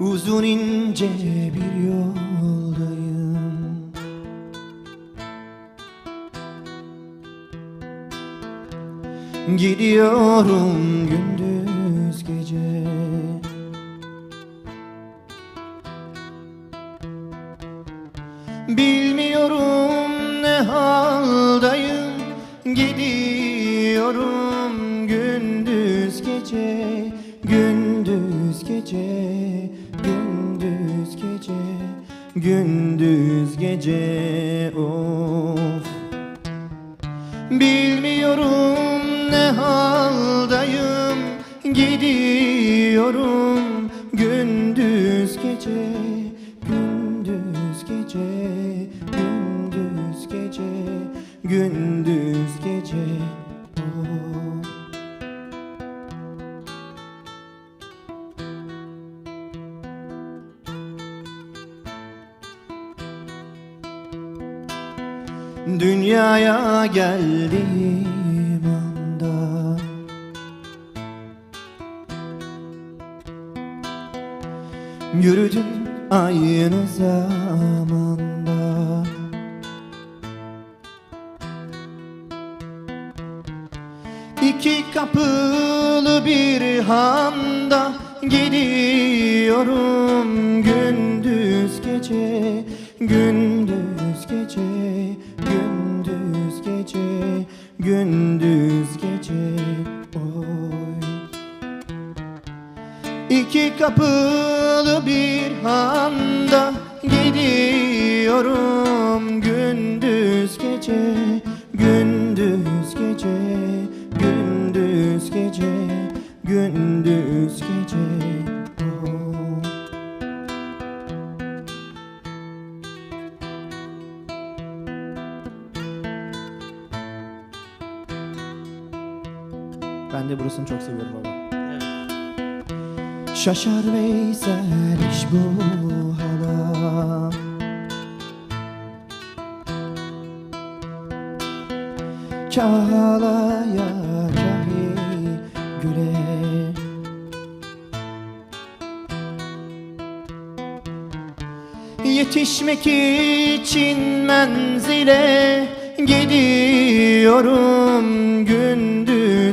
Uzun ince bir yoldayım. Gidiyorum gündüz gece. Bilmiyorum ne haldayım. Gidiyorum Gündüz gece Of Bilmiyorum ne haldayım Gidiyorum gündüz gece Gündüz gece Gündüz gece Gündüz gece Oh. Dünyaya geldiğim anda. Yürüdüm aynı zamanda. İki kapılı bir handa Gidiyorum gündüz gece Gündüz Gündüz gece Oy İki kapılı bir handa gidiyorum gündüz gece gündüz gece gündüz gece gündüz gece Ben de burasını çok seviyorum baba. Şaşar Veysel iş bu hala Kahalaya kahi güle. Yetişmek için menzile gidiyorum gündüz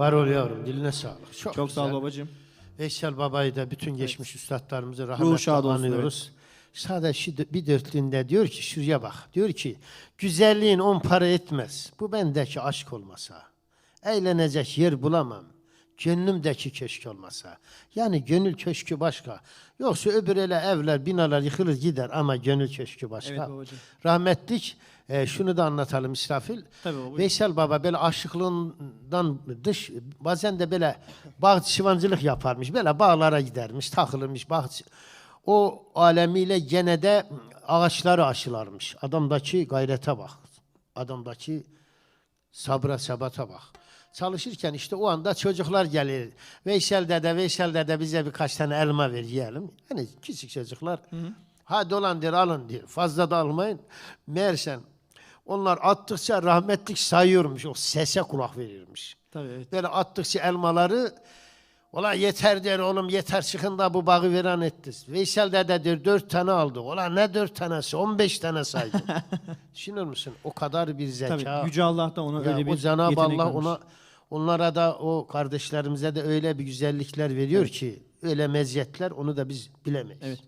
Var ol yavrum diline sağlık. Çok, Çok sağ ol babacığım. Veysel Baba'yı da bütün geçmiş üstadlarımızı Ruhu rahmetle anıyoruz. Sadece şu d- bir dörtlüğünde diyor ki şuraya bak. Diyor ki güzelliğin on para etmez. Bu bendeki aşk olmasa. Eğlenecek yer bulamam. Gönlümdeki köşk olmasa. Yani gönül köşkü başka. Yoksa öbür ele evler, binalar yıkılır gider ama gönül köşkü başka. Evet babacığım. Rahmetlik e, şunu da anlatalım İsrafil. Tabii babacığım. Veysel Baba böyle aşıklığından dış bazen de böyle bağ çıvancılık yaparmış. Böyle bağlara gidermiş, takılırmış bağ o alemiyle gene de ağaçları aşılarmış. Adamdaki gayrete bak. Adamdaki sabra sabata bak. Çalışırken işte o anda çocuklar gelir. Veysel dede, Veysel dede bize birkaç tane elma ver yiyelim. Yani küçük çocuklar. Hadi olan der alın diyor. Fazla da almayın. Meğersem onlar attıkça rahmetlik sayıyormuş. O sese kulak verirmiş. Tabii evet. Böyle attıkça elmaları Ola yeter der oğlum yeter çıkın da bu bağı veren ettiniz. Veysel dede der dört tane aldı. Ola ne dört tanesi? On beş tane saydı. Düşünür müsün? O kadar bir zeka. Tabii. Yüce Allah da ona Ya öyle bir Cenab-ı yetenek Allah vermiş. ona onlara da o kardeşlerimize de öyle bir güzellikler veriyor ki öyle meziyetler onu da biz bilemeyiz. Evet.